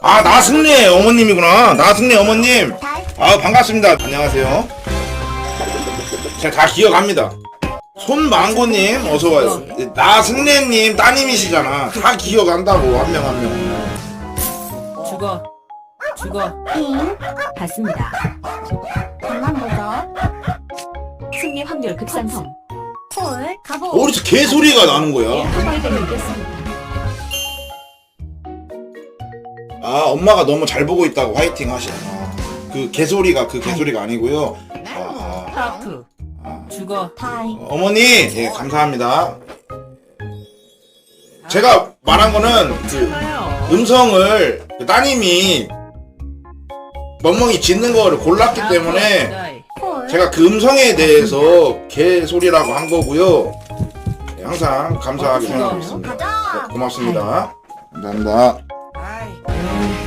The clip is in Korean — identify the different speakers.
Speaker 1: 아 나승래 어머님이구나. 나승래 어머님. 달아 반갑습니다. 안녕하세요. 제가 다 기억합니다. 손망고님 어서와요. 나승래님 따님이시잖아. 다 기억한다고 한 명 한 명.
Speaker 2: 죽어. 죽어.
Speaker 3: 빙
Speaker 4: 받습니다.
Speaker 3: 장난 보죠
Speaker 4: 승리 확률 급상승.
Speaker 3: 콜 가보.
Speaker 1: 어디서 개소리가 나는 거야?
Speaker 4: 한발대를 이겼습니다.
Speaker 1: 아 엄마가 너무 잘 보고 있다고 화이팅 하시네. 아, 그 개소리가 그 개소리가 아니고요. 아, 아,
Speaker 2: 하프.
Speaker 1: 아.
Speaker 2: 죽어.
Speaker 3: 다이
Speaker 1: 어머니 예 감사합니다. 제가 말한 거는 그
Speaker 2: 괜찮아요.
Speaker 1: 음성을 그 따님이 멍멍이 짖는 거를 골랐기 때문에
Speaker 2: 다이.
Speaker 3: 콜
Speaker 1: 제가 그 음성에 대해서 개소리라고 한 거고요. 예, 항상 감사하게 생각하고 있습니다.
Speaker 3: 가자.
Speaker 1: 고맙습니다. 감사합니다 No.